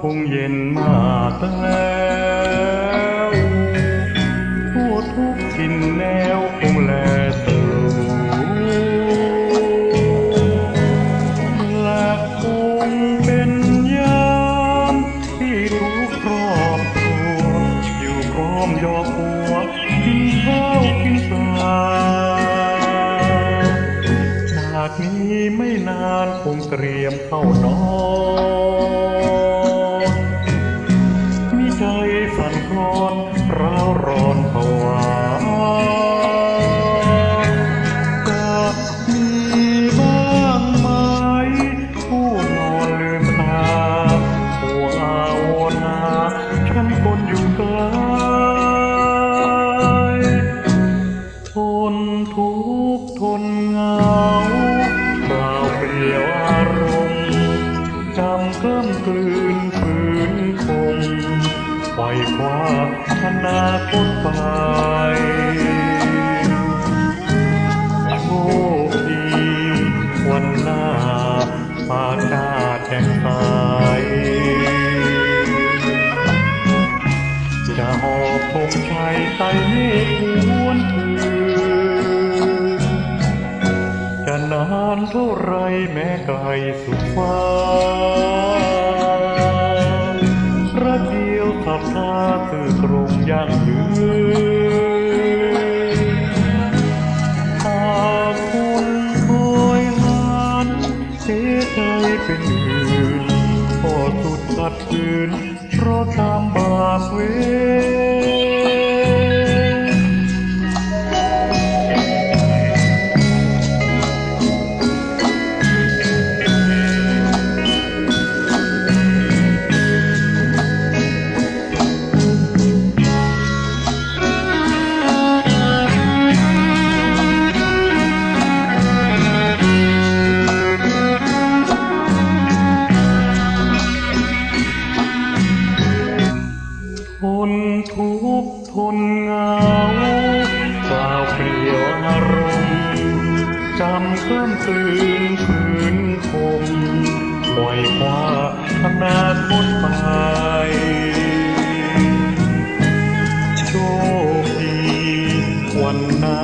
คงเย็นมากแล้วทั่วทุกทินแนวคงแลสลูและคงเป็นยามที่ทุกครอบครัวอยู่พร้อมยอหัวกินข้าวกินปลาจากนี้ไม่นานคงเตรียมเข้านอน อยคว้าอนาคตไปโชคดีวันหน้าปาชาติแห่งสายจะหอบธงชัยไต่เมฆหวนคืนจะนานเท่าไรแม้ไกลสุดฟ้า ดียวขับพาตือกรงยั่งยืนหากคนคอยหันเสียใจเป็นอื่นพอสุดขัดขืนเพราะตามบาปเวร ทนทุกข์ทนเหงาเปล่าเปลี่ยวอารมณ์จำเพิ่มกลืนฝืนคมปล่อยคว้าอนาคตไปโชคดีวันหน้า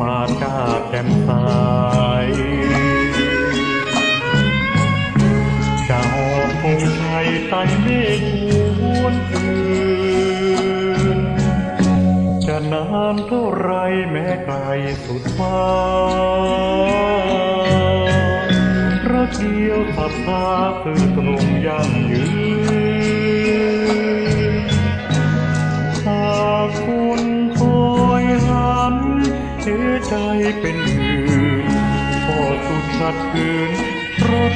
มาชาแจ่มใสจะหอบธงชัยไต่เมฆ นานเท่าไรแม้ไกลสุดฟ้าระเกียวสับพาคือตรงยั่งยืนหากคุณคอยหันเสียใจเป็นอื่นพอสุดขัดขืนเพราะ